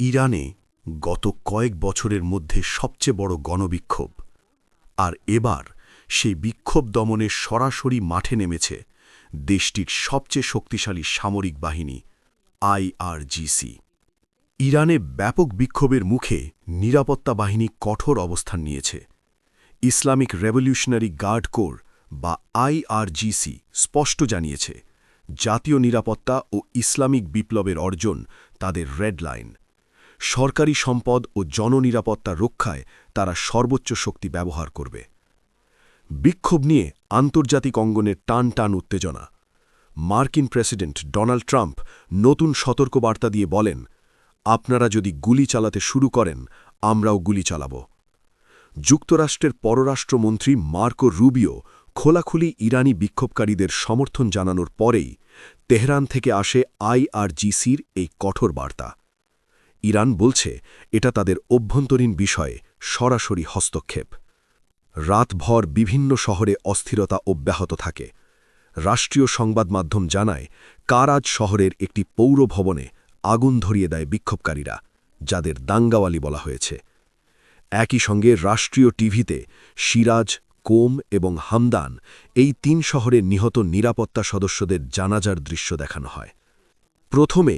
ইরানে গত কয়েক বছরের মধ্যে সবচেয়ে বড় গণবিক্ষোভ। আর এবার সেই বিক্ষোভ দমনে সরাসরি মাঠে নেমেছে দেশটির সবচেয়ে শক্তিশালী সামরিক বাহিনী, আইআরজিসি। ইরানে ব্যাপক বিক্ষোভের মুখে নিরাপত্তা বাহিনী কঠোর অবস্থান নিয়েছে। ইসলামিক রেভলিউশনারি গার্ড কোর বা আইআরজিসি স্পষ্ট জানিয়েছে, জাতীয় নিরাপত্তা ও ইসলামিক বিপ্লবের অর্জন তাদের রেড লাইন। সরকারি সম্পদ ও জননিরাপত্তা রক্ষায় তারা সর্বোচ্চ শক্তি ব্যবহার করবে। বিক্ষোভ নিয়ে আন্তর্জাতিক অঙ্গনের টান টান উত্তেজনা। মার্কিন প্রেসিডেন্ট ডোনাল্ড ট্রাম্প নতুন সতর্কবার্তা দিয়ে বলেন, আপনারা যদি গুলি চালাতে শুরু করেন, আমরাও গুলি চালাব। যুক্তরাষ্ট্রের পররাষ্ট্রমন্ত্রী মার্কো রুবিও খোলাখুলি ইরানি বিক্ষোভকারীদের সমর্থন জানানোর পরেই তেহরান থেকে আসে আইআরজিসির এই কঠোর বার্তা। ইরান বলছে, এটা তাদের অভ্যন্তরীণ বিষয়ে সরাসরি হস্তক্ষেপ। রাতভর বিভিন্ন শহরে অস্থিরতা অব্যাহত থাকে। রাষ্ট্রীয় সংবাদ মাধ্যম জানায়, কারাজ শহরের একটি পৌর ভবনে আগুন ধরিয়ে দেয় বিক্ষোভকারীরা, যাদের দাঙ্গাওয়ালি বলা হয়েছে। একই সঙ্গে রাষ্ট্রীয় টিভিতে সিরাজ, কোম এবং হামদান এই তিন শহরে নিহত নিরাপত্তা সদস্যদের জানাজার দৃশ্য দেখানো হয়। প্রথমে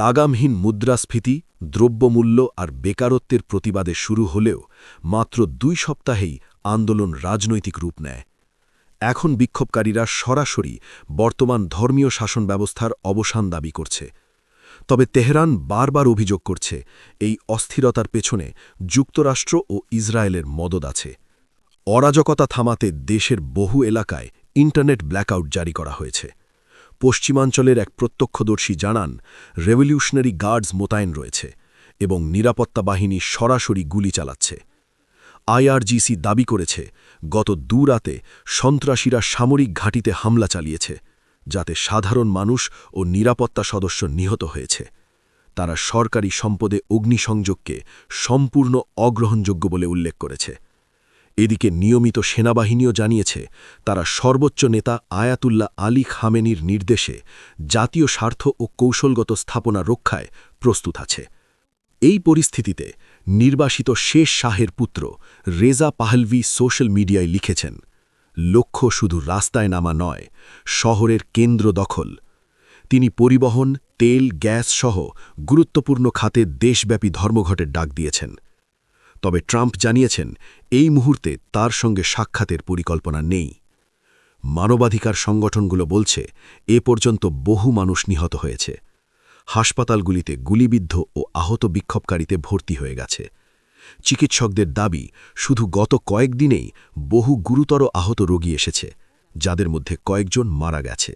লাগামহীন মুদ্রাস্ফীতি, দ্রব্যমূল্য আর বেকারত্বের প্রতিবাদে শুরু হলেও মাত্র দুই সপ্তাহেই আন্দোলন রাজনৈতিক রূপ নেয়। এখন বিক্ষোভকারীরা সরাসরি বর্তমান ধর্মীয় শাসন ব্যবস্থার অবসান দাবি করছে। তবে তেহরান বারবার অভিযোগ করছে, এই অস্থিরতার পেছনে যুক্তরাষ্ট্র ও ইসরায়েলের মদদ আছে। অরাজকতা থামাতে দেশের বহু এলাকায় ইন্টারনেট ব্ল্যাকআউট জারি করা হয়েছে। পশ্চিমাঞ্চলের এক প্রত্যক্ষদর্শী জানান, রেভলিউশনারি গার্ডস মোতায়েন রয়েছে এবং নিরাপত্তা বাহিনী সরাসরি গুলি চালাচ্ছে। আইআরজিসি দাবি করেছে, গত দুরাতে সন্ত্রাসীরা সামরিক ঘাঁটিতে হামলা চালিয়েছে, যাতে সাধারণ মানুষ ও নিরাপত্তা সদস্য নিহত হয়েছে। তারা সরকারি সম্পদে অগ্নিসংযোগকে সম্পূর্ণ অগ্রহণযোগ্য বলে উল্লেখ করেছে। এদিকে নিয়মিত সেনাবাহিনীও জানিয়েছে, তারা সর্বোচ্চ নেতা আয়াতুল্লাহ আলী খামেনির নির্দেশে জাতীয় স্বার্থ ও কৌশলগত স্থাপনা রক্ষায় প্রস্তুত আছে। এই পরিস্থিতিতে নির্বাসিত শেষ শাহের পুত্র রেজা পাহলভি সোশ্যাল মিডিয়ায় লিখেছেন, লক্ষ্য শুধু রাস্তায় নামা নয়, শহরের কেন্দ্র দখল। তিনি পরিবহন, তেল, গ্যাস সহ গুরুত্বপূর্ণ খাতে দেশব্যাপী ধর্মঘটের ডাক দিয়েছেন। তবে ট্রাম্প জানিয়েছেন, এই মুহূর্তে তার সঙ্গে সাক্ষাতের পরিকল্পনা নেই। মানবাধিকার সংগঠনগুলো বলছে, এ পর্যন্ত বহু মানুষ নিহত হয়েছে। হাসপাতালগুলিতে গুলিবিদ্ধ ও আহত বিক্ষোভকারীতে ভর্তি হয়ে গেছে। চিকিৎসকদের দাবি, শুধু গত কয়েকদিনেই বহু গুরুতর আহত রোগী এসেছে, যাদের মধ্যে কয়েকজন মারা গেছে।